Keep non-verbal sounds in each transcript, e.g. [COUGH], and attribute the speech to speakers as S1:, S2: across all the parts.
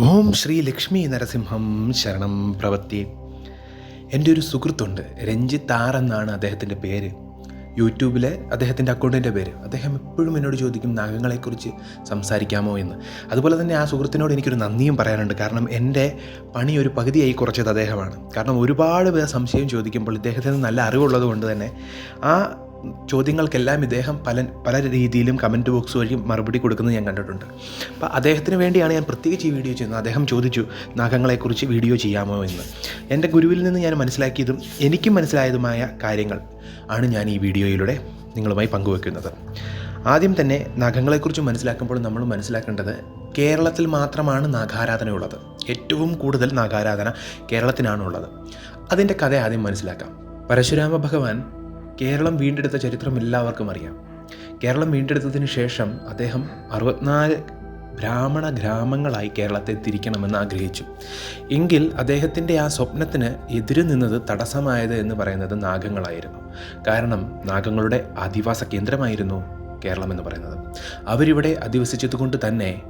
S1: ഓം ശ്രീ ലക്ഷ്മി നരസിംഹം ശരണം പ്രവത്തി. എന്റെ ഒരു സുഹൃത്തുണ്ട് രഞ്ജിത്ത് ആർ എന്നാണ് അദ്ദേഹത്തിന്റെ പേര്. യൂട്യൂബിലെ അദ്ദേഹത്തിന്റെ അക്കൗണ്ടിന്റെ പേര്. അദ്ദേഹം എപ്പോഴും എന്നോട് ചോദിക്കും നാഗങ്ങളെക്കുറിച്ച് സംസാരിക്കാമോ എന്ന്? അതുപോലെ തന്നെ ആ സുഹൃത്തിനോട് എനിക്കൊരു നന്ദിയും പറയാനുണ്ട്. കാരണം എന്റെ പണി ഒരു പകുതിയായി കുറച്ചത് അദ്ദേഹമാണ്. കാരണം ഒരുപാട് പേർ സംശയം ചോദിക്കുമ്പോൾ ഇദ്ദേഹത്തിന് നല്ല അറിവുള്ളത് കൊണ്ട് തന്നെ ആ ചോദ്യങ്ങൾക്കെല്ലാം ഇദ്ദേഹം പല പല രീതിയിലും കമന്റ് ബോക്സ് വഴി മറുപടി കൊടുക്കുന്നത് ഞാൻ കണ്ടിട്ടുണ്ട്. അപ്പോൾ അദ്ദേഹത്തിന് വേണ്ടിയാണ് ഞാൻ പ്രത്യേകിച്ച് ഈ വീഡിയോ ചെയ്യുന്നത്. അദ്ദേഹം ചോദിച്ചു നാഗങ്ങളെക്കുറിച്ച് വീഡിയോ ചെയ്യാമോ എന്ന്? എന്റെ ഗുരുവിൽ നിന്ന് ഞാൻ മനസ്സിലാക്കിയതും എനിക്കും മനസ്സിലായതുമായ കാര്യങ്ങൾ ആണ് ഞാൻ ഈ വീഡിയോയിലൂടെ നിങ്ങളുമായി പങ്കുവെക്കുന്നത്. ആദ്യം തന്നെ നഖങ്ങളെക്കുറിച്ച് മനസ്സിലാക്കുമ്പോൾ നമ്മൾ മനസ്സിലാക്കേണ്ടത് കേരളത്തിൽ മാത്രമാണ് നാഗാരാധനയുള്ളത്. ഏറ്റവും കൂടുതൽ നാഗാരാധന കേരളത്തിനാണുള്ളത്. അതിന്റെ കഥ ആദ്യം മനസ്സിലാക്കാം. പരശുരാമ ഭഗവാൻ കേരളം വീണ്ടെടുത്ത ചരിത്രം എല്ലാവർക്കും അറിയാം. കേരളം വീണ്ടെടുത്തതിന് ശേഷം അദ്ദേഹം അറുപത്തിനാല് ബ്രാഹ്മണ ഗ്രാമങ്ങളായി കേരളത്തെ തിരിക്കണമെന്ന് ആഗ്രഹിച്ചു. എങ്കിൽ അദ്ദേഹത്തിന്റെ ആ സ്വപ്നത്തിന് എതിര് നിന്നത് തടസ്സമായത് എന്ന് പറയുന്നത് നാഗങ്ങളായിരുന്നു. കാരണം നാഗങ്ങളുടെ ആദിവാസ കേന്ദ്രമായിരുന്നു കേരളം എന്ന് പറയുന്നത്. അവരിവിടെ അധിവസിച്ചതുകൊണ്ട് തന്നെ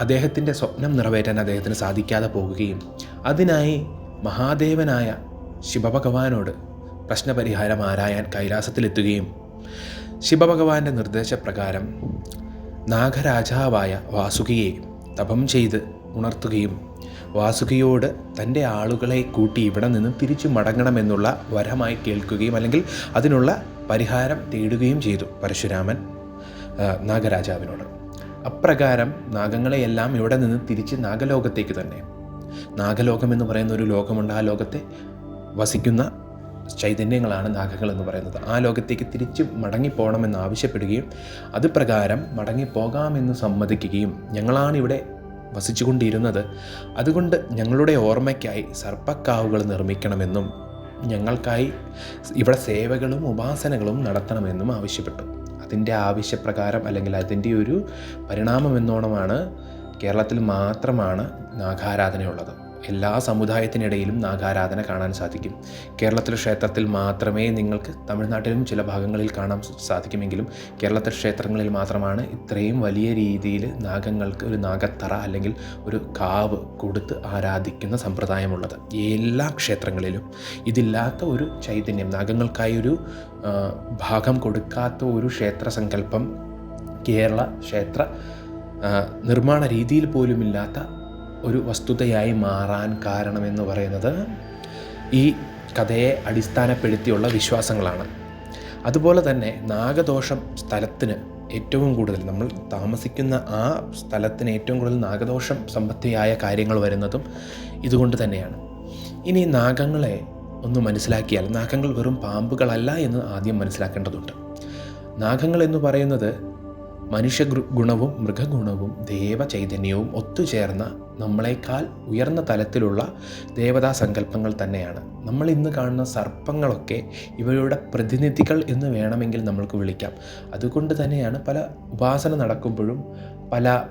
S1: അദ്ദേഹത്തിന്റെ സ്വപ്നം നിറവേറ്റാൻ അദ്ദേഹത്തിന് സാധിക്കാതെ പോകുകയും അതിനായി മഹാദേവനായ ശിവഭഗവാനോട് പ്രശ്നപരിഹാരം ആരായാൻ കൈലാസത്തിലെത്തുകയും ശിവഭഗവാന്റെ നിർദ്ദേശപ്രകാരം നാഗരാജാവായ വാസുകിയെ തപം ചെയ്ത് ഉണർത്തുകയും വാസുകിയോട് തന്റെ ആളുകളെ കൂട്ടി ഇവിടെ നിന്ന് തിരിച്ചു മടങ്ങണമെന്നുള്ള വരമായി കേൾക്കുകയും അല്ലെങ്കിൽ അതിനുള്ള പരിഹാരം തേടുകയും ചെയ്തു പരശുരാമൻ നാഗരാജാവിനോട്. അപ്രകാരം നാഗങ്ങളെയെല്ലാം ഇവിടെ നിന്ന് തിരിച്ച് നാഗലോകത്തേക്ക് തന്നെ. നാഗലോകം എന്ന് പറയുന്ന ഒരു ലോകമുണ്ട്. ആ ലോകത്തെ വസിക്കുന്ന ചൈതന്യങ്ങളാണ് നാഗങ്ങൾ എന്ന് പറയുന്നത്. ആ ലോകത്തേക്ക് തിരിച്ച് മടങ്ങിപ്പോകണമെന്ന് ആവശ്യപ്പെടുകയും അത് പ്രകാരം മടങ്ങിപ്പോകാമെന്ന് സമ്മതിക്കുകയും ഞങ്ങളാണ് ഇവിടെ വസിച്ചുകൊണ്ടിരുന്നത്. അതുകൊണ്ട് ഞങ്ങളുടെ ഓർമ്മയ്ക്കായി സർപ്പക്കാവുകൾ നിർമ്മിക്കണമെന്നും ഞങ്ങൾക്കായി ഇവിടെ സേവകളും ഉപാസനകളും നടത്തണമെന്നും ആവശ്യപ്പെട്ടു. അതിന്റെ ആവശ്യപ്രകാരം അല്ലെങ്കിൽ അതിന്റെ ഒരു പരിണാമം എന്നോണമാണ് കേരളത്തിൽ മാത്രമാണ് നാഗാരാധനയുള്ളത്. എല്ലാ സമുദായത്തിനിടയിലും നാഗാരാധന കാണാൻ സാധിക്കും. കേരളത്തിലെ ക്ഷേത്രത്തിൽ മാത്രമേ നിങ്ങൾക്ക് തമിഴ്നാട്ടിലും ചില ഭാഗങ്ങളിൽ കാണാൻ സാധിക്കുമെങ്കിലും കേരളത്തിലെ ക്ഷേത്രങ്ങളിൽ മാത്രമാണ് ഇത്രയും വലിയ രീതിയിൽ നാഗങ്ങൾക്ക് ഒരു നാഗത്തറ അല്ലെങ്കിൽ ഒരു കാവ് കൊടുത്ത് ആരാധിക്കുന്ന സമ്പ്രദായമുള്ളത്. എല്ലാ ക്ഷേത്രങ്ങളിലും ഇതില്ലാത്ത ഒരു ചൈതന്യം നാഗങ്ങൾക്കായി ഒരു ഭാഗം കൊടുക്കാത്ത ഒരു ക്ഷേത്ര സങ്കല്പം കേരള ക്ഷേത്ര നിർമ്മാണ രീതിയിൽ പോലുമില്ലാത്ത ഒരു വസ്തുതയായി മാറാൻ കാരണമെന്ന് പറയുന്നത് ഈ കഥയെ അടിസ്ഥാനപ്പെടുത്തിയുള്ള വിശ്വാസങ്ങളാണ്. അതുപോലെ തന്നെ നാഗദോഷം സ്ഥലത്തിന് ഏറ്റവും കൂടുതൽ നമ്മൾ താമസിക്കുന്ന ആ സ്ഥലത്തിന് ഏറ്റവും കൂടുതൽ നാഗദോഷം സംബന്ധിയായ കാര്യങ്ങൾ വരുന്നതും ഇതുകൊണ്ട് തന്നെയാണ്. ഇനി നാഗങ്ങളെ ഒന്ന് മനസ്സിലാക്കിയാൽ നാഗങ്ങൾ വെറും പാമ്പുകളല്ല എന്ന് ആദ്യം മനസ്സിലാക്കേണ്ടതുണ്ട്. നാഗങ്ങൾ എന്ന് പറയുന്നത് മനുഷ്യ ഗുണവും മൃഗഗുണവും ദേവചൈതന്യവും ഒത്തുചേർന്ന നമ്മളെക്കാൾ ഉയർന്ന തലത്തിലുള്ള ദേവതാ സങ്കല്പങ്ങൾ തന്നെയാണ്. നമ്മൾ ഇന്ന് കാണുന്ന സർപ്പങ്ങളൊക്കെ ഇവരുടെ പ്രതിനിധികൾ എന്ന് വേണമെങ്കിൽ നമ്മൾക്ക് വിളിക്കാം. അതുകൊണ്ട് തന്നെയാണ് പല ഉപാസന നടക്കുമ്പോഴും പല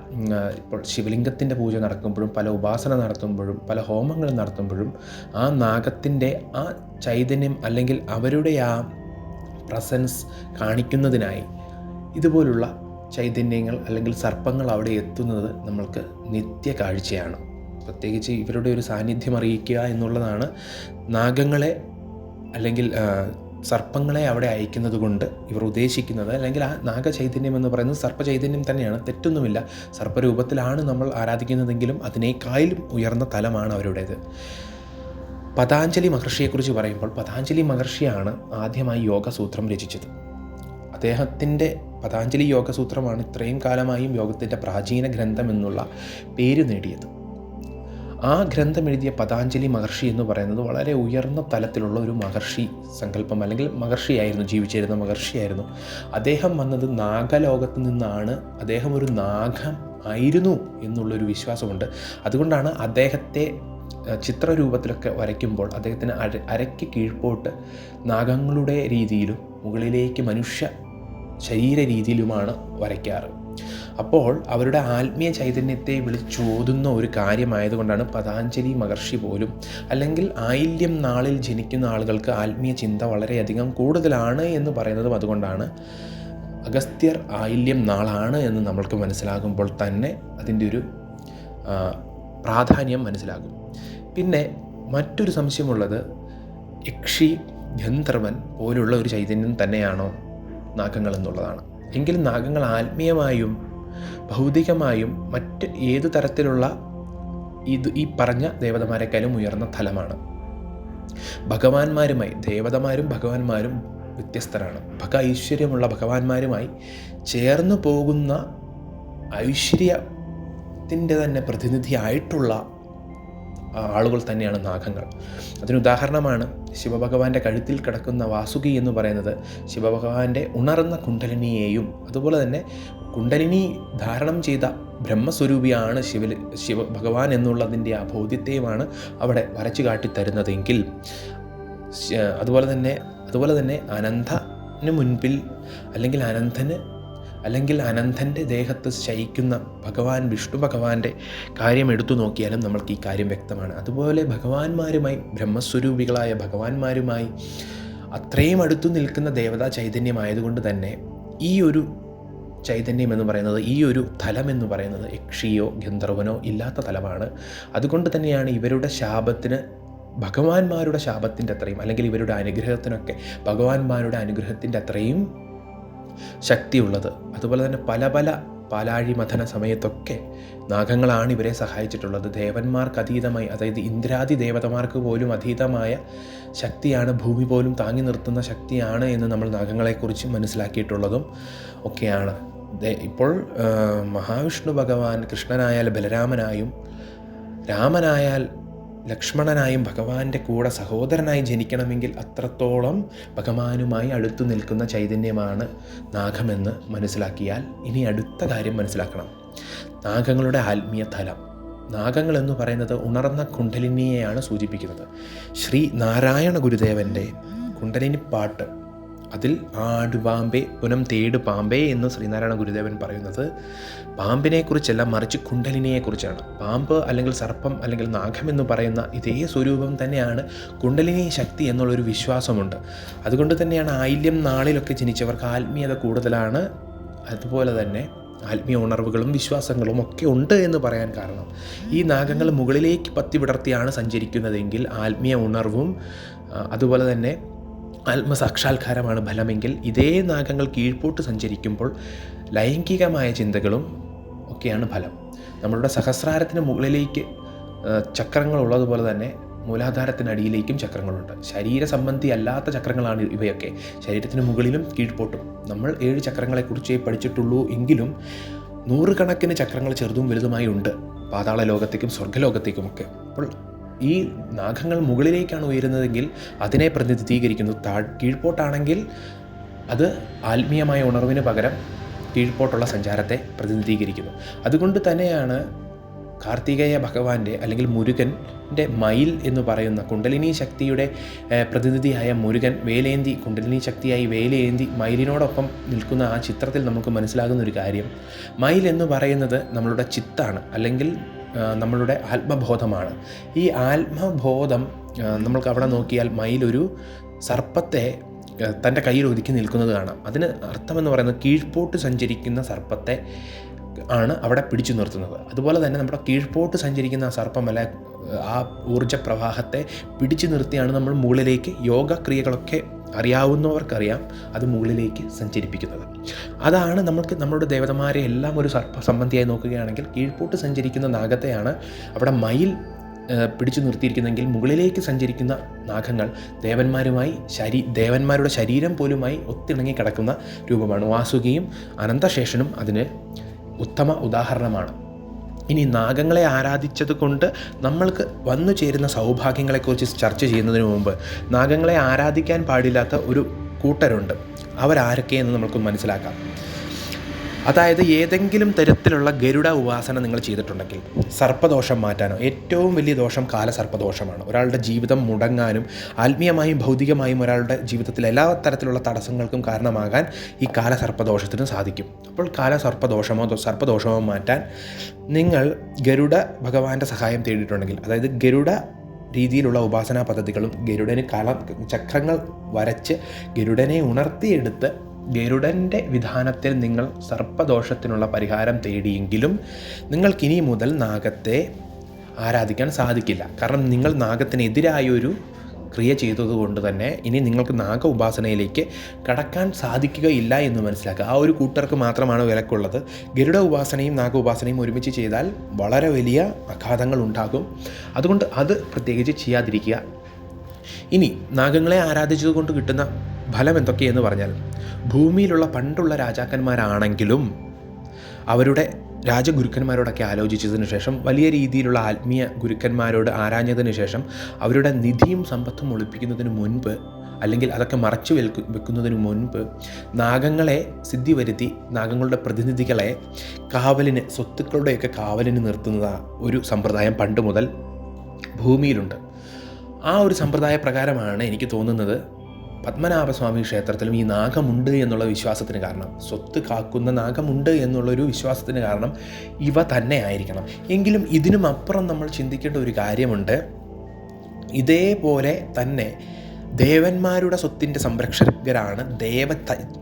S1: ഇപ്പോൾ ശിവലിംഗത്തിന്റെ പൂജ നടക്കുമ്പോഴും പല ഉപാസന നടത്തുമ്പോഴും പല ഹോമങ്ങൾ നടത്തുമ്പോഴും ആ നാഗത്തിന്റെ ആ ചൈതന്യം അല്ലെങ്കിൽ അവരുടെ ആ പ്രസൻസ് കാണിക്കുന്നതിനായി ഇതുപോലുള്ള ചൈതന്യങ്ങൾ അല്ലെങ്കിൽ സർപ്പങ്ങൾ അവിടെ എത്തുന്നത് നമ്മൾക്ക് നിത്യ കാഴ്ചയാണ്. പ്രത്യേകിച്ച് ഇവരുടെ ഒരു സാന്നിധ്യം അറിയിക്കുക എന്നുള്ളതാണ് നാഗങ്ങളെ അല്ലെങ്കിൽ സർപ്പങ്ങളെ അവിടെ അയക്കുന്നത് കൊണ്ട് ഇവർ ഉദ്ദേശിക്കുന്നത്. അല്ലെങ്കിൽ ആ നാഗചൈതന്യം എന്ന് പറയുന്നത് സർപ്പചൈതന്യം തന്നെയാണ്. തെറ്റൊന്നുമില്ല. സർപ്പരൂപത്തിലാണ് നമ്മൾ ആരാധിക്കുന്നതെങ്കിലും അതിനേക്കാളും ഉയർന്ന തലമാണ് അവരുടേത്. പതാഞ്ജലി മഹർഷിയെക്കുറിച്ച് പറയുമ്പോൾ പതാഞ്ജലി മഹർഷിയാണ് ആദ്യമായി യോഗസൂത്രം രചിച്ചത്. അദ്ദേഹത്തിന്റെ പതാഞ്ജലി യോഗസൂത്രമാണ് ഇത്രയും കാലമായും യോഗത്തിന്റെ പ്രാചീന ഗ്രന്ഥം എന്നുള്ള പേര് നേടിയത്. ആ ഗ്രന്ഥം എഴുതിയ പതാഞ്ജലി മഹർഷി എന്ന് പറയുന്നത് വളരെ ഉയർന്ന തലത്തിലുള്ള ഒരു മഹർഷി സങ്കല്പം അല്ലെങ്കിൽ മഹർഷിയായിരുന്നു ജീവിച്ചിരുന്ന മഹർഷിയായിരുന്നു. അദ്ദേഹം വന്നത് നാഗലോകത്ത് നിന്നാണ്. അദ്ദേഹം ഒരു നാഗം ആയിരുന്നു എന്നുള്ളൊരു വിശ്വാസമുണ്ട്. അതുകൊണ്ടാണ് അദ്ദേഹത്തെ ചിത്രരൂപത്തിലൊക്കെ വരയ്ക്കുമ്പോൾ അദ്ദേഹത്തിന് അര അരയ്ക്ക് കീഴ്പോട്ട് നാഗങ്ങളുടെ രീതിയിലും മുകളിലേക്ക് മനുഷ്യ ശരീര രീതിയിലുമാണ് വരയ്ക്കാറ്. അപ്പോൾ അവരുടെ ആത്മീയ ചൈതന്യത്തെ വിളിച്ചോതുന്ന ഒരു കാര്യമായതുകൊണ്ടാണ് പതാഞ്ജലി മഹർഷി പോലും അല്ലെങ്കിൽ ആയില്യം നാളിൽ ജനിക്കുന്ന ആളുകൾക്ക് ആത്മീയ ചിന്ത വളരെയധികം കൂടുതലാണ് എന്ന് പറയുന്നതും അതുകൊണ്ടാണ് അഗസ്ത്യർ ആയില്യം നാളാണ് എന്ന് നമ്മൾക്ക് മനസ്സിലാകുമ്പോൾ തന്നെ അതിന്റെ ഒരു പ്രാധാന്യം മനസ്സിലാകും. പിന്നെ മറ്റൊരു സംശയമുള്ളത് യക്ഷി ഗന്ധർവൻ പോലുള്ള ഒരു ചൈതന്യം തന്നെയാണോ നാഗങ്ങൾ എന്നുള്ളതാണ്. എങ്കിലും നാഗങ്ങൾ ആത്മീയമായും ഭൗതികമായും മറ്റ് ഏത് തരത്തിലുള്ള ഇത് ഈ പറഞ്ഞ ദേവതമാരെക്കാളും ഉയർന്ന തലമാണ്. ഭഗവാന്മാരുമായി ദേവതമാരും ഭഗവാന്മാരും വ്യത്യസ്തരാണ്. ഭഗ ഐശ്വര്യമുള്ള ഭഗവാന്മാരുമായി ചേർന്നു പോകുന്ന ഐശ്വര്യത്തിന്റെ തന്നെ പ്രതിനിധിയായിട്ടുള്ള ആളുകൾ തന്നെയാണ് നാഗങ്ങൾ. അതിനുദാഹരണമാണ് ശിവഭഗവാന്റെ കഴുത്തിൽ കിടക്കുന്ന വാസുകി എന്ന് പറയുന്നത്. ശിവഭഗവാന്റെ ഉണർന്ന കുണ്ടലിനിയെയും അതുപോലെ തന്നെ കുണ്ടലിനി ധാരണം ചെയ്ത ബ്രഹ്മസ്വരൂപിയാണ് ശിവ ശിവ ഭഗവാൻ എന്നുള്ളതിന്റെ ആ ബോധ്യത്തെയുമാണ് അവിടെ വരച്ചു കാട്ടിത്തരുന്നതെങ്കിൽ അതുപോലെ തന്നെ അതുപോലെ തന്നെ അനന്തന് മുൻപിൽ അല്ലെങ്കിൽ അനന്തന് അല്ലെങ്കിൽ അനന്തന്റെ ദേഹത്ത് ശയിക്കുന്ന ഭഗവാൻ വിഷ്ണു ഭഗവാന്റെ കാര്യം എടുത്തു നോക്കിയാലും നമ്മൾക്ക് ഈ കാര്യം വ്യക്തമാണ്. അതുപോലെ ഭഗവാന്മാരുമായി ബ്രഹ്മസ്വരൂപികളായ ഭഗവാന്മാരുമായി അത്രയും അടുത്തു നിൽക്കുന്ന ദേവതാ ചൈതന്യമായതുകൊണ്ട് തന്നെ ഈ ഒരു ചൈതന്യം എന്ന് പറയുന്നത് ഈ ഒരു തലം എന്ന് പറയുന്നത് യക്ഷിയോ ഗന്ധർവനോ ഇല്ലാത്ത തലമാണ്. അതുകൊണ്ട് തന്നെയാണ് ഇവരുടെ ശാപത്തിന് ഭഗവാന്മാരുടെ ശാപത്തിന്റെ അത്രയും അല്ലെങ്കിൽ ഇവരുടെ അനുഗ്രഹത്തിനൊക്കെ ഭഗവാന്മാരുടെ അനുഗ്രഹത്തിന്റെ അത്രയും ശക്തിയുള്ളത്. അതുപോലെ തന്നെ പല പല പാലാഴി മഥന സമയത്തൊക്കെ നാഗങ്ങളാണ് ഇവരെ സഹായിച്ചിട്ടുള്ളത്. ദേവന്മാർക്ക് അതീതമായി അതായത് ഇന്ദ്രാദി ദേവതമാർക്ക് പോലും അതീതമായ ശക്തിയാണ് ഭൂമി പോലും താങ്ങി നിർത്തുന്ന ശക്തിയാണ് എന്ന് നമ്മൾ നാഗങ്ങളെക്കുറിച്ച് മനസ്സിലാക്കിയിട്ടുള്ളതും ഒക്കെയാണ്. ഇപ്പോൾ മഹാവിഷ്ണു ഭഗവാൻ കൃഷ്ണനായാൽ ബലരാമനായും രാമനായാൽ ലക്ഷ്മണനായും ഭഗവാന്റെ കൂടെ സഹോദരനായി ജനിക്കണമെങ്കിൽ അത്രത്തോളം ഭഗവാനുമായി അടുത്തു നിൽക്കുന്ന ചൈതന്യമാണ് നാഗമെന്ന് മനസ്സിലാക്കിയാൽ ഇനി അടുത്ത കാര്യം മനസ്സിലാക്കണം. നാഗങ്ങളുടെ ആത്മീയ തലം. നാഗങ്ങൾ എന്ന് പറയുന്നത് ഉണർന്ന കുണ്ടലിനിയെയാണ് സൂചിപ്പിക്കുന്നത്. ശ്രീ നാരായണ ഗുരുദേവന്റെ കുണ്ടലിനി പാട്ട് അതിൽ ആട് പാമ്പേ പുനം തേട് പാമ്പേ എന്ന് ശ്രീനാരായണ ഗുരുദേവൻ പറയുന്നത് പാമ്പിനെക്കുറിച്ചല്ല മറിച്ച് കുണ്ടലിനിയെക്കുറിച്ചാണ്. പാമ്പ് അല്ലെങ്കിൽ സർപ്പം അല്ലെങ്കിൽ നാഗം എന്ന് പറയുന്ന ഇതേ സ്വരൂപം തന്നെയാണ് കുണ്ടലിനി ശക്തി എന്നുള്ളൊരു വിശ്വാസമുണ്ട്. അതുകൊണ്ട് തന്നെയാണ് ആയില്യം നാളിലൊക്കെ ജനിച്ചവർക്ക് ആത്മീയത കൂടുതലാണ്. അതുപോലെ തന്നെ ആത്മീയ ഉണർവുകളും വിശ്വാസങ്ങളും ഒക്കെ ഉണ്ട് എന്ന് പറയാൻ കാരണം. ഈ നാഗങ്ങൾ മുകളിലേക്ക് പത്തി വിടർത്തിയാണ് സഞ്ചരിക്കുന്നതെങ്കിൽ ആത്മീയ ഉണർവും അതുപോലെ തന്നെ ആത്മസാക്ഷാത്കാരമാണ് ഫലമെങ്കിൽ ഇതേ നാഗങ്ങൾ കീഴ്പോട്ട് സഞ്ചരിക്കുമ്പോൾ ലൈംഗികമായ ചിന്തകളും ഒക്കെയാണ് ഫലം. നമ്മളുടെ സഹസ്രാരത്തിന് മുകളിലേക്ക് ചക്രങ്ങൾ ഉള്ളതുപോലെ തന്നെ മൂലാധാരത്തിനടിയിലേക്കും ചക്രങ്ങളുണ്ട്. ശരീര സംബന്ധി അല്ലാത്ത ചക്രങ്ങളാണ് ഇവയൊക്കെ. ശരീരത്തിന് മുകളിലും കീഴ്പോട്ടും. നമ്മൾ ഏഴ് ചക്രങ്ങളെക്കുറിച്ചേ പഠിച്ചിട്ടുള്ളൂ എങ്കിലും നൂറുകണക്കിന് ചക്രങ്ങൾ ചെറുതും വലുതുമായി ഉണ്ട്. പാതാള ലോകത്തേക്കും സ്വർഗലോകത്തേക്കുമൊക്കെ. അപ്പോൾ ഈ നാഗങ്ങൾ മുകളിലേക്കാണ് ഉയരുന്നതെങ്കിൽ അതിനെ പ്രതിനിധീകരിക്കുന്നു. താ കീഴ്പോട്ടാണെങ്കിൽ അത് ആത്മീയമായ ഉണർവിന് പകരം കീഴ്പോട്ടുള്ള സഞ്ചാരത്തെ പ്രതിനിധീകരിക്കുന്നു. അതുകൊണ്ട് തന്നെയാണ് കാർത്തികേയ ഭഗവാന്റെ അല്ലെങ്കിൽ മുരുകന്റെ മയിൽ എന്ന് പറയുന്ന കുണ്ടലിനി ശക്തിയുടെ പ്രതിനിധിയായ മുരുകൻ വേലേന്തി കുണ്ടലിനി ശക്തിയായി വേലേന്തി മയിലിനോടൊപ്പം നിൽക്കുന്ന ആ ചിത്രത്തിൽ നമുക്ക് മനസ്സിലാകുന്ന ഒരു കാര്യം. മയിൽ എന്ന് പറയുന്നത് നമ്മളുടെ ചിത്താണ് അല്ലെങ്കിൽ നമ്മളുടെ ആത്മബോധമാണ്. ഈ ആത്മബോധം നമ്മൾക്ക് അവിടെ നോക്കിയാൽ മയിലൊരു സർപ്പത്തെ തന്റെ കയ്യിൽ ഒതുക്കി നിൽക്കുന്നത് കാണാം. അതിന് അർത്ഥമെന്ന് പറയുന്നത് കീഴ്പോട്ട് സഞ്ചരിക്കുന്ന സർപ്പത്തെ ആണ് അവിടെ പിടിച്ചു നിർത്തുന്നത്. അതുപോലെ തന്നെ നമ്മുടെ കീഴ്പോട്ട് സഞ്ചരിക്കുന്ന ആ സർപ്പമല്ല ആ ഊർജ പ്രവാഹത്തെ പിടിച്ചു നിർത്തിയാണ് നമ്മൾ മുകളിലേക്ക് യോഗ ക്രിയകളൊക്കെ അറിയാവുന്നവർക്കറിയാം അത് മുകളിലേക്ക് സഞ്ചരിപ്പിക്കുന്നത്. അതാണ് നമ്മൾക്ക് നമ്മളുടെ ദേവതമാരെ എല്ലാം ഒരു സർപ്പ സംബന്ധിയായി നോക്കുകയാണെങ്കിൽ കീഴ്പോട്ട് സഞ്ചരിക്കുന്ന നാഗത്തെയാണ് അവിടെ മയിൽ പിടിച്ചു നിർത്തിയിരിക്കുന്നെങ്കിൽ മുകളിലേക്ക് സഞ്ചരിക്കുന്ന നാഗങ്ങൾ ദേവന്മാരുമായി ശരീ ദേവന്മാരുടെ ശരീരം പോലുമായി ഒത്തിണങ്ങി കിടക്കുന്ന രൂപമാണ്. വാസുകിയും അനന്തശേഷനും അതിന് ഉത്തമ ഉദാഹരണമാണ്. ഇനി നാഗങ്ങളെ ആരാധിച്ചത് കൊണ്ട് നമ്മൾക്ക് വന്നു ചേരുന്ന സൗഭാഗ്യങ്ങളെക്കുറിച്ച് ചർച്ച ചെയ്യുന്നതിന് മുമ്പ് നാഗങ്ങളെ ആരാധിക്കാൻ പാടില്ലാത്ത ഒരു കൂട്ടരുണ്ട്. അവരാരൊക്കെയെന്ന് നമുക്ക് മനസ്സിലാക്കാം. അതായത് ഏതെങ്കിലും തരത്തിലുള്ള ഗരുഡ ഉപാസന നിങ്ങൾ ചെയ്തിട്ടുണ്ടെങ്കിൽ സർപ്പദോഷം മാറ്റാനോ ഏറ്റവും വലിയ ദോഷം കാലസർപ്പദോഷമാണ്. ഒരാളുടെ ജീവിതം മുടങ്ങാനും ആത്മീയമായും ഭൗതികമായും ഒരാളുടെ ജീവിതത്തിൽ എല്ലാ തരത്തിലുള്ള തടസ്സങ്ങൾക്കും കാരണമാകാൻ ഈ കാലസർപ്പദോഷത്തിന് സാധിക്കും. അപ്പോൾ കാലസർപ്പദോഷമോ സർപ്പദോഷമോ മാറ്റാൻ നിങ്ങൾ ഗരുഡ ഭഗവാന്റെ സഹായം തേടിയിട്ടുണ്ടെങ്കിൽ അതായത് ഗരുഡ രീതിയിലുള്ള ഉപാസനാ പദ്ധതികളും ഗരുഡന് കളം ചക്രങ്ങൾ വരച്ച് ഗരുഡനെ ഉണർത്തിയെടുത്ത് ഗരുഡന്റെ വിധാനത്തിൽ നിങ്ങൾ സർപ്പദോഷത്തിനുള്ള പരിഹാരം തേടിയെങ്കിലും നിങ്ങൾക്കിനി മുതൽ നാഗത്തെ ആരാധിക്കാൻ സാധിക്കില്ല. കാരണം നിങ്ങൾ നാഗത്തിനെതിരായൊരു ക്രിയ ചെയ്തതുകൊണ്ട് തന്നെ ഇനി നിങ്ങൾക്ക് നാഗ ഉപാസനയിലേക്ക് കടക്കാൻ സാധിക്കുകയില്ല എന്ന് മനസ്സിലാക്കുക. ആ ഒരു കൂട്ടർക്ക് മാത്രമാണ് വിലക്കുള്ളത്. ഗരുഡ ഉപാസനയും നാഗ ഉപാസനയും ഒരുമിച്ച് ചെയ്താൽ വളരെ വലിയ അഘാതങ്ങൾ ഉണ്ടാകും. അതുകൊണ്ട് അത് പ്രത്യേകിച്ച് ചെയ്യാതിരിക്കുക. ഇനി നാഗങ്ങളെ ആരാധിച്ചതുകൊണ്ട് കിട്ടുന്ന ഫലം എന്തൊക്കെയെന്ന് പറഞ്ഞാൽ ഭൂമിയിലുള്ള പണ്ടുള്ള രാജാക്കന്മാരാണെങ്കിലും അവരുടെ രാജഗുരുക്കന്മാരോടൊക്കെ ആലോചിച്ചതിന് ശേഷം വലിയ രീതിയിലുള്ള ആത്മീയ ഗുരുക്കന്മാരോട് ആരാഞ്ഞതിന് ശേഷം അവരുടെ നിധിയും സമ്പത്തും ഒളിപ്പിക്കുന്നതിന് മുൻപ് അല്ലെങ്കിൽ അതൊക്കെ മറച്ചു വെൽക്കു വെക്കുന്നതിന് മുൻപ് നാഗങ്ങളെ സിദ്ധി വരുത്തി നാഗങ്ങളുടെ പ്രതിനിധികളെ കാവലിന് സ്വത്തുക്കളുടെയൊക്കെ കാവലിന് നിർത്തുന്ന ഒരു സമ്പ്രദായം പണ്ട് മുതൽ ഭൂമിയിലുണ്ട്. ആ ഒരു സമ്പ്രദായ പ്രകാരമാണ് എനിക്ക് തോന്നുന്നത് പത്മനാഭസ്വാമി ക്ഷേത്രത്തിലും ഈ നാഗമുണ്ട് എന്നുള്ള വിശ്വാസത്തിന് കാരണം സ്വത്ത് കാക്കുന്ന നാഗമുണ്ട് എന്നുള്ളൊരു വിശ്വാസത്തിന് കാരണം ഇവ തന്നെ ആയിരിക്കണം. എങ്കിലും ഇതിനും അപ്പുറം നമ്മൾ ചിന്തിക്കേണ്ട ഒരു കാര്യമുണ്ട്. ഇതേപോലെ തന്നെ ദേവന്മാരുടെ സ്വത്തിന്റെ സംരക്ഷകരാണ് ദേവ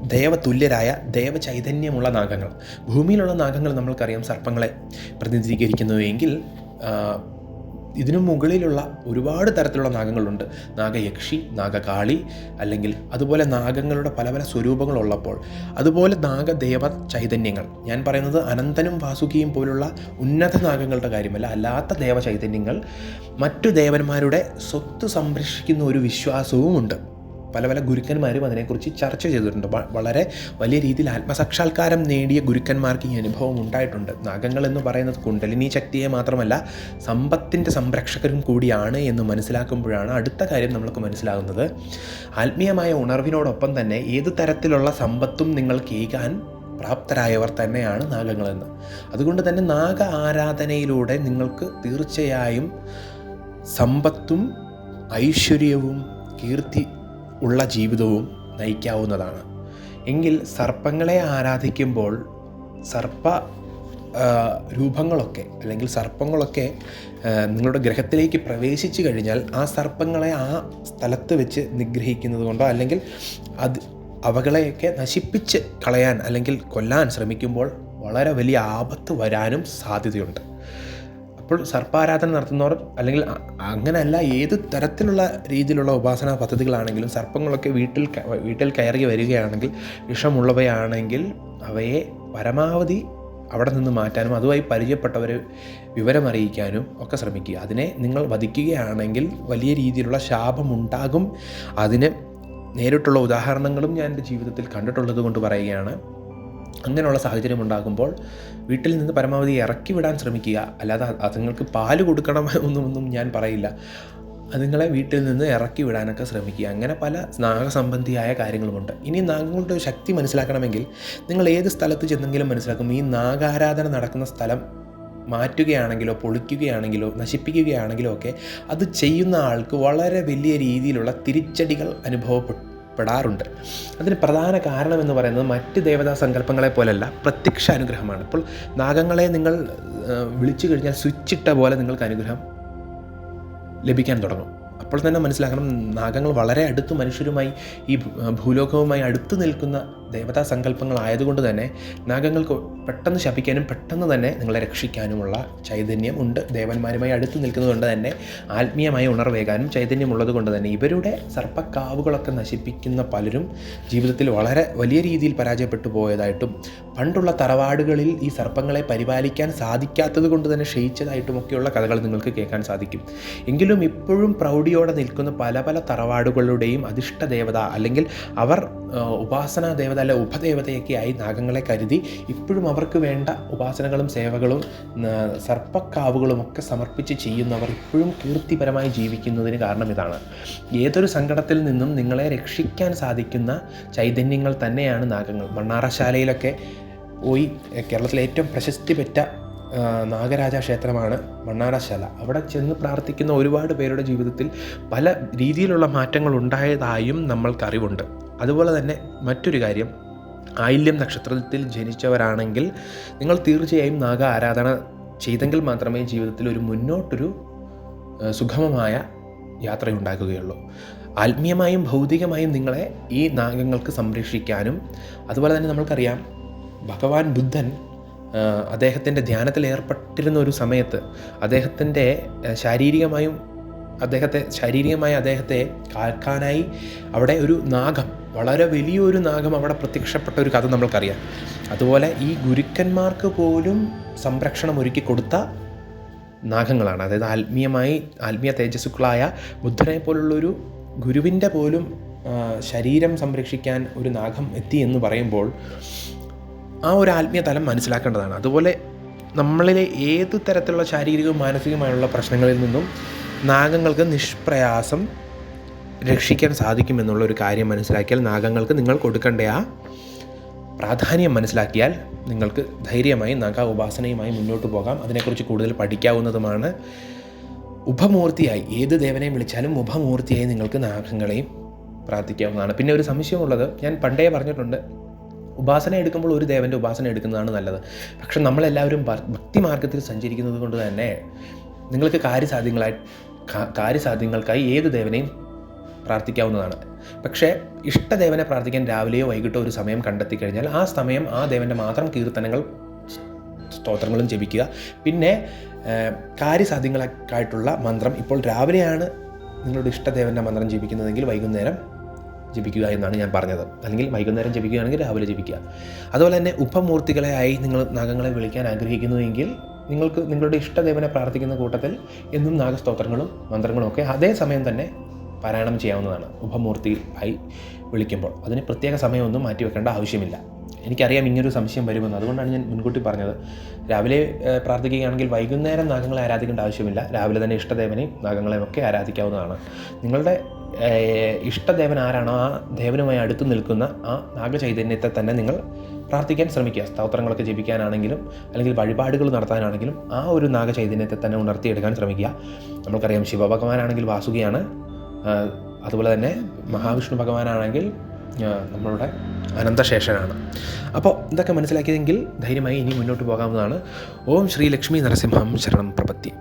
S1: ദേവതുല്യരായ ദേവചൈതന്യമുള്ള നാഗങ്ങൾ. ഭൂമിയിലുള്ള നാഗങ്ങൾ നമ്മൾക്കറിയാം സർപ്പങ്ങളെ പ്രതിനിധീകരിക്കുന്നുവെങ്കിൽ ആ, ഇതിനു മുകളിലുള്ള ഒരുപാട് തരത്തിലുള്ള നാഗങ്ങളുണ്ട്. നാഗയക്ഷി നാഗകാളി അല്ലെങ്കിൽ അതുപോലെ നാഗങ്ങളുടെ പല പല സ്വരൂപങ്ങളുള്ളപ്പോൾ. അതുപോലെ നാഗദേവ ചൈതന്യങ്ങൾ. ഞാൻ പറയുന്നത് അനന്തനും വാസുകിയും പോലുള്ള ഉന്നത നാഗങ്ങളുടെ കാര്യമല്ല അല്ലാത്ത ദേവ ചൈതന്യങ്ങൾ മറ്റു ദേവന്മാരുടെ സ്വത്ത് സംരക്ഷിക്കുന്ന ഒരു വിശ്വാസവുമുണ്ട്. പല പല ഗുരുക്കന്മാരും അതിനെക്കുറിച്ച് ചർച്ച ചെയ്തിട്ടുണ്ട്. വളരെ വലിയ രീതിയിൽ ആത്മസാക്ഷാത്കാരം നേടിയ ഗുരുക്കന്മാർക്ക് ഈ അനുഭവം ഉണ്ടായിട്ടുണ്ട്. നാഗങ്ങൾ എന്ന് പറയുന്നത് കുണ്ടലിനി ശക്തിയെ മാത്രമല്ല സമ്പത്തിന്റെ സംരക്ഷകരും കൂടിയാണ് എന്ന് മനസ്സിലാക്കുമ്പോഴാണ് അടുത്ത കാര്യം നമ്മൾക്ക് മനസ്സിലാകുന്നത്. ആത്മീയമായ ഉണർവിനോടൊപ്പം തന്നെ ഏത് തരത്തിലുള്ള സമ്പത്തും നിങ്ങൾക്ക് ഏകാൻ പ്രാപ്തരായവർ തന്നെയാണ് നാഗങ്ങളെന്ന്. അതുകൊണ്ട് തന്നെ നാഗ ആരാധനയിലൂടെ നിങ്ങൾക്ക് തീർച്ചയായും സമ്പത്തും ഐശ്വര്യവും കീർത്തി ഉള്ള ജീവിതവും നയിക്കാവുന്നതാണ്. എങ്കിൽ സർപ്പങ്ങളെ ആരാധിക്കുമ്പോൾ സർപ്പ രൂപങ്ങളൊക്കെ അല്ലെങ്കിൽ സർപ്പങ്ങളൊക്കെ നിങ്ങളുടെ ഗ്രഹത്തിലേക്ക് പ്രവേശിച്ചു കഴിഞ്ഞാൽ ആ സർപ്പങ്ങളെ ആ സ്ഥലത്ത് വെച്ച് നിഗ്രഹിക്കുന്നത് കൊണ്ടോ അല്ലെങ്കിൽ അത് അവകളെയൊക്കെ നശിപ്പിച്ച് കളയാൻ അല്ലെങ്കിൽ കൊല്ലാൻ ശ്രമിക്കുമ്പോൾ വളരെ വലിയ ആപത്ത് വരാനും സാധ്യതയുണ്ട്. അപ്പോൾ സർപ്പാരാധന നടത്തുന്നവർ അല്ലെങ്കിൽ അങ്ങനെയല്ല ഏത് തരത്തിലുള്ള രീതിയിലുള്ള ഉപാസനാ പദ്ധതികളാണെങ്കിലും സർപ്പങ്ങളൊക്കെ വീട്ടിൽ വീട്ടിൽ കയറി വരികയാണെങ്കിൽ വിഷമുള്ളവയാണെങ്കിൽ അവയെ പരമാവധി അവിടെ നിന്ന് മാറ്റാനും അതുമായി പരിചയപ്പെട്ടവരെ വിവരമറിയിക്കാനും ഒക്കെ ശ്രമിക്കുക. അതിനെ നിങ്ങൾ വധിക്കുകയാണെങ്കിൽ വലിയ രീതിയിലുള്ള ശാപമുണ്ടാകും. അതിന് നേരിട്ടുള്ള ഉദാഹരണങ്ങളും ഞാൻ എന്റെ ജീവിതത്തിൽ കണ്ടിട്ടുള്ളത് കൊണ്ട് പറയുകയാണ്. അങ്ങനെയുള്ള സാഹചര്യം ഉണ്ടാകുമ്പോൾ വീട്ടിൽ നിന്ന് പരമാവധി ഇറക്കി വിടാൻ ശ്രമിക്കുക. അല്ലാതെ അത് അതുങ്ങൾക്ക് പാൽ കൊടുക്കണം [LAUGHS] എന്നൊന്നും ഞാൻ പറയില്ല. അതുങ്ങളെ വീട്ടിൽ നിന്ന് ഇറക്കി വിടാനൊക്കെ ശ്രമിക്കുക. അങ്ങനെ പല നാഗസംബന്ധിയായ കാര്യങ്ങളുമുണ്ട്. ഇനി നാഗങ്ങളുടെ ശക്തി മനസ്സിലാക്കണമെങ്കിൽ നിങ്ങൾ ഏത് സ്ഥലത്ത് ചെന്നെങ്കിലും മനസ്സിലാക്കും. ഈ നാഗാരാധന നടക്കുന്ന സ്ഥലം മാറ്റുകയാണെങ്കിലോ പൊളിക്കുകയാണെങ്കിലോ നശിപ്പിക്കുകയാണെങ്കിലോ ഒക്കെ അത് ചെയ്യുന്ന ആൾക്ക് വളരെ വലിയ രീതിയിലുള്ള തിരിച്ചടികൾ അനുഭവപ്പെട്ടു. പെടാറുണ്ട് അതിന് പ്രധാന കാരണമെന്ന് പറയുന്നത് മറ്റ് ദേവതാ സങ്കല്പങ്ങളെ പോലെയല്ല പ്രത്യക്ഷ അനുഗ്രഹമാണ്. ഇപ്പോൾ നാഗങ്ങളെ നിങ്ങൾ വിളിച്ചു കഴിഞ്ഞാൽ സ്വിച്ചിട്ട പോലെ നിങ്ങൾക്ക് അനുഗ്രഹം ലഭിക്കാൻ തുടങ്ങും. അപ്പോൾ തന്നെ മനസ്സിലാക്കണം നാഗങ്ങൾ വളരെ അടുത്ത് മനുഷ്യരുമായി ഈ ഭൂലോകവുമായി അടുത്ത് നിൽക്കുന്ന ദേവതാ സങ്കല്പങ്ങളായതുകൊണ്ട് തന്നെ നാഗങ്ങൾക്ക് പെട്ടെന്ന് ശപിക്കാനും പെട്ടെന്ന് തന്നെ നിങ്ങളെ രക്ഷിക്കാനുമുള്ള ചൈതന്യം ഉണ്ട്. ദേവന്മാരുമായി അടുത്ത് നിൽക്കുന്നതുകൊണ്ട് തന്നെ ആത്മീയമായി ഉണർവേകാനും ചൈതന്യമുള്ളത് കൊണ്ട് തന്നെ ഇവരുടെ സർപ്പക്കാവുകളൊക്കെ നശിപ്പിക്കുന്ന പലരും ജീവിതത്തിൽ വളരെ വലിയ രീതിയിൽ പരാജയപ്പെട്ടു പോയതായിട്ടും പണ്ടുള്ള തറവാടുകളിൽ ഈ സർപ്പങ്ങളെ പരിപാലിക്കാൻ സാധിക്കാത്തത് കൊണ്ട് തന്നെ ക്ഷയിച്ചതായിട്ടുമൊക്കെയുള്ള കഥകൾ നിങ്ങൾക്ക് കേൾക്കാൻ സാധിക്കും. എങ്കിലും ഇപ്പോഴും പ്രൗഢിയോടെ നിൽക്കുന്ന പല പല തറവാടുകളുടെയും അധിഷ്ഠ ദേവത അല്ലെങ്കിൽ അവർ ഉപാസനാ ദേവത അല്ലെ ഉപദേവതയൊക്കെയായി നാഗങ്ങളെ കരുതി ഇപ്പോഴും അവർക്ക് വേണ്ട ഉപാസനകളും സേവകളും സർപ്പക്കാവുകളും ഒക്കെ സമർപ്പിച്ച് ചെയ്യുന്നവർ ഇപ്പോഴും കീർത്തിപരമായി ജീവിക്കുന്നതിന് കാരണം ഇതാണ്. ഏതൊരു സങ്കടത്തിൽ നിന്നും നിങ്ങളെ രക്ഷിക്കാൻ സാധിക്കുന്ന ചൈതന്യങ്ങൾ തന്നെയാണ് നാഗങ്ങൾ. മണ്ണാറശാലയിലൊക്കെ പോയി കേരളത്തിലെ ഏറ്റവും പ്രശസ്തി പെറ്റ നാഗരാജ ക്ഷേത്രമാണ് മണ്ണാറശാല. അവിടെ ചെന്ന് പ്രാർത്ഥിക്കുന്ന ഒരുപാട് പേരുടെ ജീവിതത്തിൽ പല രീതിയിലുള്ള മാറ്റങ്ങൾ ഉണ്ടായതായും നമ്മൾക്കറിവുണ്ട് അതുപോലെ തന്നെ മറ്റൊരു കാര്യം ആയില്യം നക്ഷത്രത്തിൽ ജനിച്ചവരാണെങ്കിൽ നിങ്ങൾ തീർച്ചയായും നാഗ ആരാധന ചെയ്തെങ്കിൽ മാത്രമേ ജീവിതത്തിൽ ഒരു മുന്നോട്ടൊരു സുഗമമായ യാത്രയുണ്ടാക്കുകയുള്ളൂ ആത്മീയമായും ഭൗതികമായും നിങ്ങളെ ഈ നാഗങ്ങൾക്ക് സംരക്ഷിക്കാനും അതുപോലെ തന്നെ നമ്മൾക്കറിയാം ഭഗവാൻ ബുദ്ധൻ അദ്ദേഹത്തിന്റെ ധ്യാനത്തിൽ ഏർപ്പെട്ടിരുന്ന ഒരു സമയത്ത് അദ്ദേഹത്തിന്റെ ശാരീരികമായും അദ്ദേഹത്തെ ശാരീരികമായി അദ്ദേഹത്തെ കാക്കാനായി അവിടെ ഒരു നാഗം വളരെ വലിയൊരു നാഗം അവിടെ പ്രത്യക്ഷപ്പെട്ട ഒരു കഥ നമ്മൾക്കറിയാം. അതുപോലെ ഈ ഗുരുക്കന്മാർക്ക് പോലും സംരക്ഷണം ഒരുക്കി കൊടുത്ത നാഗങ്ങളാണ്. അതായത് ആത്മീയമായി ആത്മീയ തേജസ്സുക്കളായ ബുദ്ധനെ പോലുള്ളൊരു ഗുരുവിന്റെ പോലും ശരീരം സംരക്ഷിക്കാൻ ഒരു നാഗം എത്തി എന്ന് പറയുമ്പോൾ ആ ഒരു ആത്മീയ തലം മനസ്സിലാക്കേണ്ടതാണ്. അതുപോലെ നമ്മളിലെ ഏത് തരത്തിലുള്ള ശാരീരികവും മാനസികമായുള്ള പ്രശ്നങ്ങളിൽ നിന്നും നാഗങ്ങൾക്ക് നിഷ്പ്രയാസം രക്ഷിക്കാൻ സാധിക്കുമെന്നുള്ള ഒരു കാര്യം മനസ്സിലാക്കിയാൽ നാഗങ്ങൾക്ക് നിങ്ങൾ കൊടുക്കേണ്ട ആ? പ്രാധാന്യം മനസ്സിലാക്കിയാൽ നിങ്ങൾക്ക് ധൈര്യമായി നാഗ ഉപാസനയുമായി മുന്നോട്ട് പോകാം. അതിനെക്കുറിച്ച് കൂടുതൽ പഠിക്കാവുന്നതുമാണ്. ഉപമൂർത്തിയായി ഏത് ദേവനെയും വിളിച്ചാലും ഉപമൂർത്തിയായി നിങ്ങൾക്ക് നാഗങ്ങളെയും പ്രാർത്ഥിക്കാവുന്നതാണ്. പിന്നെ ഒരു സംശയമുള്ളത് ഞാൻ പണ്ടേ പറഞ്ഞിട്ടുണ്ട് ഉപാസന എടുക്കുമ്പോൾ ഒരു ദേവന്റെ ഉപാസന എടുക്കുന്നതാണ് നല്ലത്. പക്ഷെ നമ്മളെല്ലാവരും ഭക്തി മാർഗത്തിൽ സഞ്ചരിക്കുന്നത് കൊണ്ട് തന്നെ നിങ്ങൾക്ക് കാര്യസാധ്യങ്ങളായി കാര്യസാധ്യങ്ങൾക്കായി ഏത് ദേവനെയും പ്രാർത്ഥിക്കാവുന്നതാണ്. പക്ഷേ ഇഷ്ടദേവനെ പ്രാർത്ഥിക്കാൻ രാവിലെയോ വൈകിട്ടോ ഒരു സമയം കണ്ടെത്തി കഴിഞ്ഞാൽ ആ സമയം ആ ദേവന്റെ മാത്രം കീർത്തനങ്ങൾ സ്തോത്രങ്ങളും ജപിക്കുക. പിന്നെ കാര്യസാധ്യങ്ങളായിട്ടുള്ള മന്ത്രം ഇപ്പോൾ രാവിലെയാണ് നിങ്ങളുടെ ഇഷ്ടദേവന്റെ മന്ത്രം ജപിക്കുന്നതെങ്കിൽ വൈകുന്നേരം ജപിക്കുക എന്നാണ് ഞാൻ പറഞ്ഞത്. അല്ലെങ്കിൽ വൈകുന്നേരം ജപിക്കുകയാണെങ്കിൽ രാവിലെ ജപിക്കുക. അതുപോലെ തന്നെ ഉപമൂർത്തികളെയായി നിങ്ങൾ നാഗങ്ങളെ വിളിക്കാൻ ആഗ്രഹിക്കുന്നുവെങ്കിൽ നിങ്ങൾക്ക് നിങ്ങളുടെ ഇഷ്ടദേവനെ പ്രാർത്ഥിക്കുന്ന കൂട്ടത്തിൽ എന്നും നാഗസ്തോത്രങ്ങളും മന്ത്രങ്ങളും ഒക്കെ അതേ സമയം തന്നെ പാരായണം ചെയ്യാവുന്നതാണ് ഉപമൂർത്തി ആയി വിളിക്കുമ്പോൾ. അതിന് പ്രത്യേക സമയമൊന്നും മാറ്റി വെക്കേണ്ട ആവശ്യമില്ല. എനിക്കറിയാം ഇങ്ങനൊരു സംശയം വരുമെന്ന്. അതുകൊണ്ടാണ് ഞാൻ മുൻകൂട്ടി പറഞ്ഞത്. രാവിലെ പ്രാർത്ഥിക്കുകയാണെങ്കിൽ വൈകുന്നേരം നാഗങ്ങളെ ആരാധിക്കേണ്ട ആവശ്യമില്ല. രാവിലെ തന്നെ ഇഷ്ടദേവനെയും നാഗങ്ങളെയും ഒക്കെ ആരാധിക്കാവുന്നതാണ്. നിങ്ങളുടെ ഇഷ്ടദേവൻ ആരാണോ ആ ദേവനുമായി അടുത്ത് നിൽക്കുന്ന ആ നാഗചൈതന്യത്തെ തന്നെ നിങ്ങൾ പ്രാർത്ഥിക്കാൻ ശ്രമിക്കുക. സ്തോത്രങ്ങളൊക്കെ ജപിക്കാനാണെങ്കിലും അല്ലെങ്കിൽ വഴിപാടുകൾ നടത്താനാണെങ്കിലും ആ ഒരു നാഗചൈതന്യത്തെ തന്നെ ഉണർത്തിയെടുക്കാൻ ശ്രമിക്കുക. നമുക്കറിയാം ശിവഭഗവാനാണെങ്കിൽ വാസുകിയാണ് അതുപോലെ തന്നെ മഹാവിഷ്ണു ഭഗവാനാണെങ്കിൽ നമ്മളുടെ അനന്തശേഷനാണ്. അപ്പോൾ ഇതൊക്കെ മനസ്സിലാക്കിയതെങ്കിൽ ധൈര്യമായി ഇനി മുന്നോട്ട് പോകാവുന്നതാണ്. ഓം ശ്രീ ലക്ഷ്മി നരസിംഹം ശരണം പ്രപത്തി.